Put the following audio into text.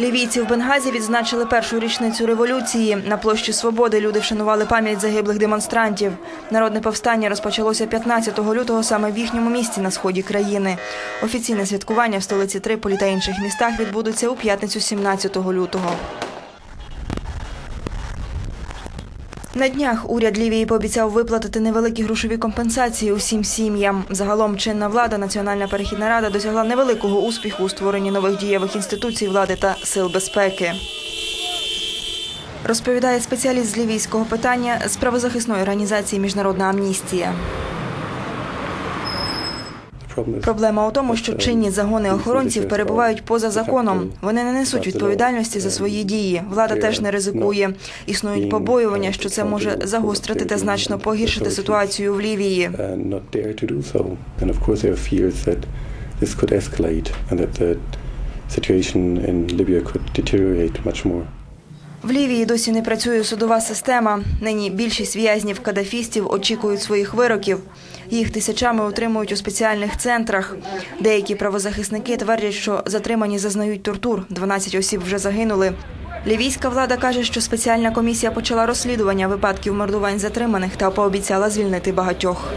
Лівійці в Бенгазі відзначили першу річницю революції. На площі Свободи люди вшанували пам'ять загиблих демонстрантів. Народне повстання розпочалося 15 лютого саме в їхньому місті на сході країни. Офіційне святкування в столиці Триполі та інших містах відбудеться у п'ятницю 17 лютого. На днях уряд Лівії пообіцяв виплатити невеликі грошові компенсації усім сім'ям. Загалом чинна влада, Національна перехідна рада досягла невеликого успіху у створенні нових дієвих інституцій влади та сил безпеки. Розповідає спеціаліст з лівійського питання з правозахисної організації Міжнародна амністія. Проблема у тому, що чинні загони охоронців перебувають поза законом. Вони не несуть відповідальності за свої дії. Влада теж не ризикує. Існують побоювання, що це може загострити та значно погіршити ситуацію в Лівії. the situation in Libya could deteriorate much more. В Лівії досі не працює судова система. Нині більшість в'язнів кадафістів очікують своїх вироків. Їх тисячами утримують у спеціальних центрах. Деякі правозахисники твердять, що затримані зазнають тортур. 12 осіб вже загинули. Лівійська влада каже, що спеціальна комісія почала розслідування випадків мордувань затриманих та пообіцяла звільнити багатьох.